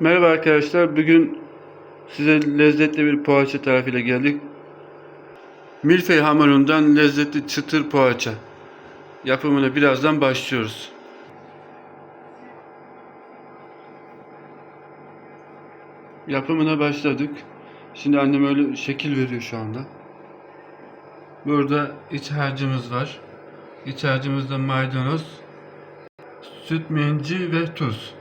Merhaba arkadaşlar. Bugün size lezzetli bir poğaça tarifiyle geldik. Milföy hamurundan lezzetli çıtır poğaça. Yapımına birazdan başlıyoruz. Yapımına başladık. Şimdi annem öyle şekil veriyor şu anda. Burada iç harcımız var. İç harcımızda maydanoz, süt menci ve tuz.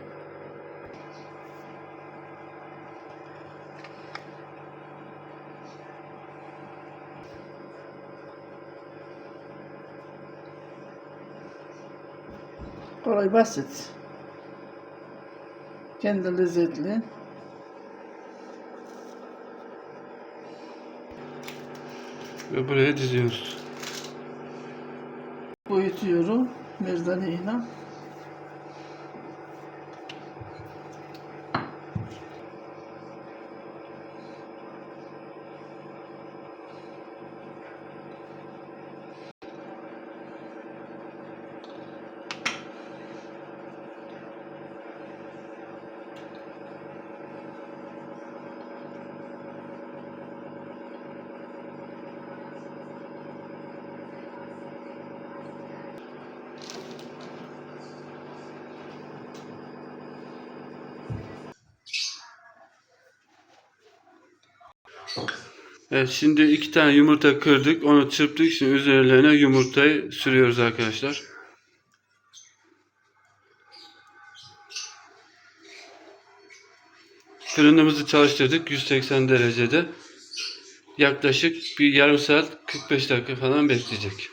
Kolay basit. Kendi lezzetli. Ve buraya diziyoruz. Boyutuyorum merdaneyle. Evet şimdi iki tane yumurta kırdık. Onu çırptık. Şimdi üzerlerine yumurtayı sürüyoruz arkadaşlar. Fırınımızı çalıştırdık 180 derecede. Yaklaşık bir yarım saat 45 dakika falan bekleyecek.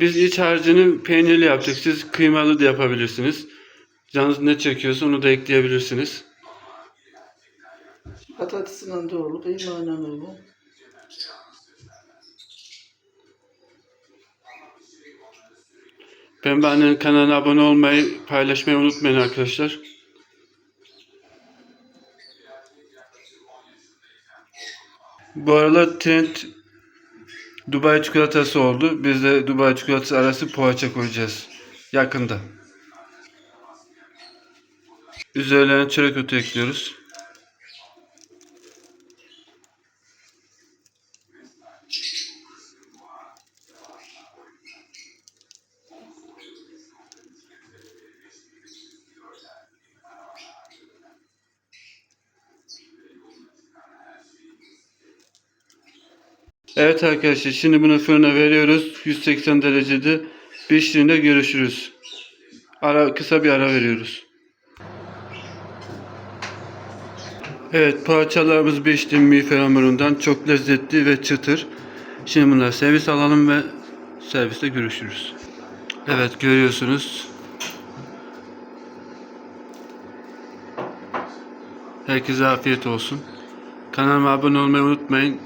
Biz iç harcını peynirli yaptık. Siz kıymalı da yapabilirsiniz. Canınız ne çekiyorsa onu da ekleyebilirsiniz. Patatesinden de olur, kıymayla olur. Pembe Annenin kanalına abone olmayı, paylaşmayı unutmayın arkadaşlar. Bu aralar trend Dubai çikolatası oldu. Biz de Dubai çikolatası arası poğaça koyacağız. Yakında. Üzerlerine çörek otu ekliyoruz. Evet arkadaşlar şimdi bunu fırına veriyoruz. 180 derecede piştiğinde görüşürüz. Ara, kısa bir ara veriyoruz. Evet poğaçalarımız pişti miğfer hamurundan. Çok lezzetli ve çıtır. Şimdi bunları servis alalım ve serviste görüşürüz. Evet görüyorsunuz. Herkese afiyet olsun. Kanalıma abone olmayı unutmayın.